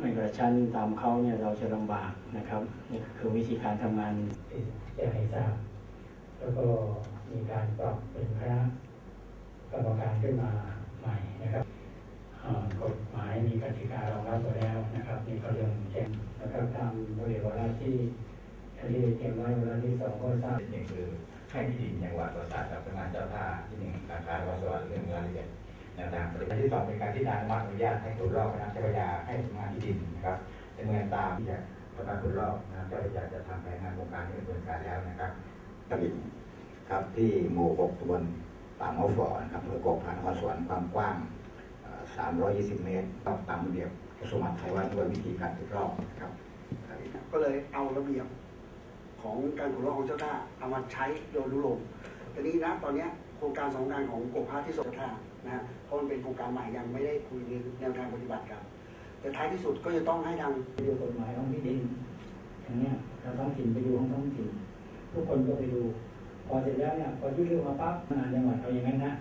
ไม่กระชั้นตามเขาเนี่ยเราจะลำบากนะครับนี่คือวิธีการทำงานที่จะให้ทราบแล้วก็มีการปรับเป็นคณะกรรมการขึ้นมาใหม่นะครับอ่ากฎหมายมีกติการองรับไว้แล้วนะครับนี่ก็เรื่องแจ้งนะครับตามบริบทที่ที่เตรียมไว้เวลาที่สองก็ทราบหนึ่งคือให้ที่ดินจังหวัดประสานกับพนักงานเจ้าท่าที่หนึ่งอาคารวัดสวรรค์เรื่องรายละเอียดแนวทางปฏิบัติที่สองเป็นการที่นานมากอนุญาตให้ขุดลอกน้ำเจ้าพระยาให้ทำงานที่ดินนะครับดำเนินตามที่จะทำการขุดลอกน้ำเจ้าพระยาจะทำแผนงานโครงการที่ดำเนินการแล้วนะครับตลิ่งครับที่หมู่หกตำบลป่าเมาฝ่อนะครับอำเภอกกพานครสวรรค์ความกว้างเอ่อ320 เมตรต้องตามระเบียบกระทรวงมหาดไทยว่าด้วยวิธีการขุดลอกนะครับก็เลยเอาระเบียบของการขุดลอกของเจ้าท่าเอามาใช้โดยรุโรม ทีนี้นะตอนนี้โครงการสองงานของกรมพระที่สงท่านะฮะเพราะมันเป็นโครงการใหม่ยังไม่ได้คุยในแนวทางปฏิบัติกัน แต่ท้ายที่สุดก็จะต้องให้ทางไปดูกฎหมายของที่ดินอย่างเนี้ยเราท้องถิ่นไปดูของท้องถิ่นทุกคนก็ไปดู พอเสร็จแล้วเนี่ยพอยื่นเรื่องมาปั๊บงานจังหวัดเอาอย่างนั้นนะ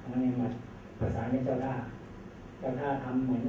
ทางานจังหวัดประสานกับเจ้าท่าเจ้าท่าทำเหมือน